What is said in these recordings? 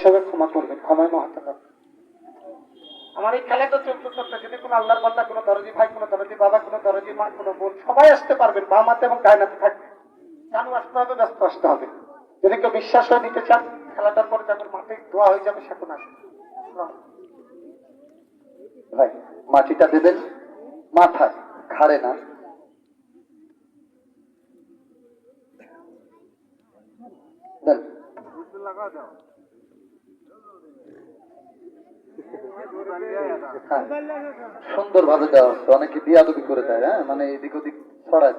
হিসাবে ক্ষমা করবেন ক্ষমায় মহাত্মা গান্ধী। আমার এই খেলাটা চলতে চলতে যদি কোনো আল্লাহর বান্দা কোনো দরজি ভাই কোনো দরজি বাবা কোনো দরজি মা কোনো বোন সবাই আসতে পারবেন মা মাতে এবং ডায়নাতে থাকবে জানু আসতে হবে ব্যস্ত আসতে হবে যদি কেউ বিশ্বাস হয়ে নিতে চান খেলাটার পরে যখন মাঠে ধোয়া হয়ে যাবে সেখন আসবে ভাই মাটিটা দেবেন মাথায় ঘাড়ে না দেন। হ্যাঁ, সুন্দর ভাবে দেওয়া হচ্ছে। অনেকে বিয়াদবি করে দেয় হ্যাঁ? মানে এদিক ওদিক ছড়ায়।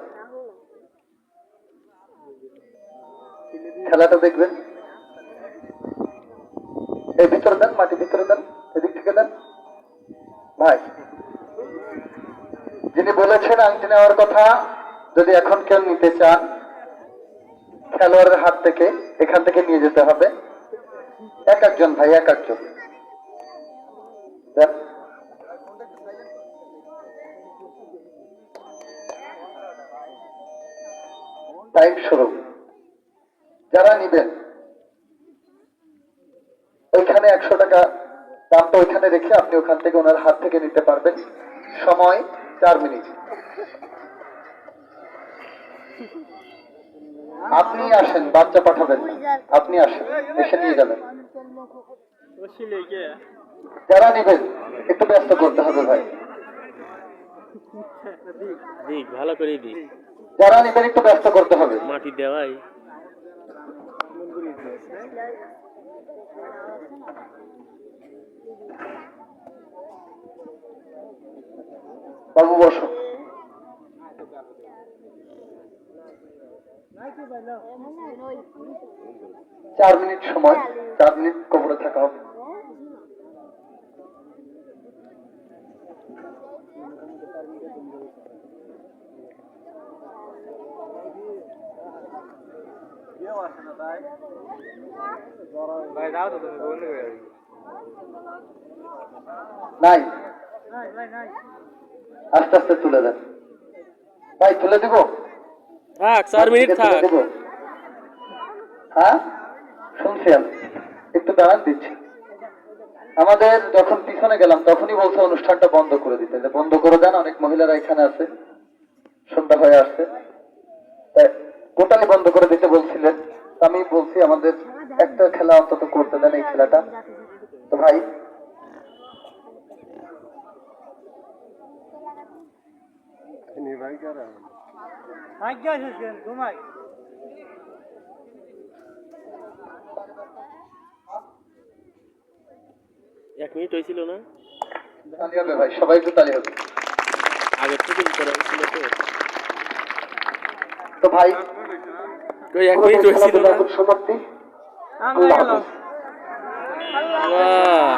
খেলাটা দেখবেন। এই ভিতরে দেন, মাটি ভিতরে দেন, এদিক থেকে দেন। ভাই, যিনি বলেছেন আংটি নেওয়ার কথা, যদি এখন কেউ নিতে চান, খেলোয়াড়ের হাত থেকে এখান থেকে নিয়ে যেতে হবে। এক একজন, ভাই, এক একজন। টাইম শুরু। যারা নিবেন, ওইখানে একশো টাকা দামটা ওইখানে রেখে আপনি ওখান থেকে ওনার হাত থেকে নিতে পারবেন। সময় চার মিনিট। আপনি আসেন, বাচ্চা পাঠাবেন। আপনি আসেন, এসে নিয়ে যাবেন। যারা নিবেন একটু ব্যস্ত করতে হবে ভাই। ভালো করে দিক। যারা নিবেন একটু ব্যস্ত করতে হবে। মাটি দেওয়াই। বাবু বসো। চার মিনিট সময় চার মিনিট কবরে থাকা হবে ভাই দাও তো তুমি বন্ধ করে দাও। নাই। আস্তে আস্তে তুলে দেন। ভাই তুলে দিব? থাক চার মিনিট থাক? হ্যাঁ? শুনছি আমি। একটু দাঁড়ান দিচ্ছি। আমাদের যখন পিছনে গেলাম তখনই বলছে অনুষ্ঠানটা বন্ধ করে দিতে। যে বন্ধ করে দেন অনেক মহিলারা এখানে আছে সন্ধ্যা হয়ে আসছে। টোটালি বন্ধ করে দিতে বলছিলেন। আমি বলছি আমাদের একটা খেলা অন্তত করতে দেন এই খেলাটা। তো ভাই এক মিনিট হয়েছিল না? তালি হবে ভাই সবাই একটু তালি হবে। আগের থেকে করা হয়েছিল তো। তো ভাই ওই এক মিনিট হয়েছিল না? সমাপ্তি? আল্লাহ হাফেজ। বাহ।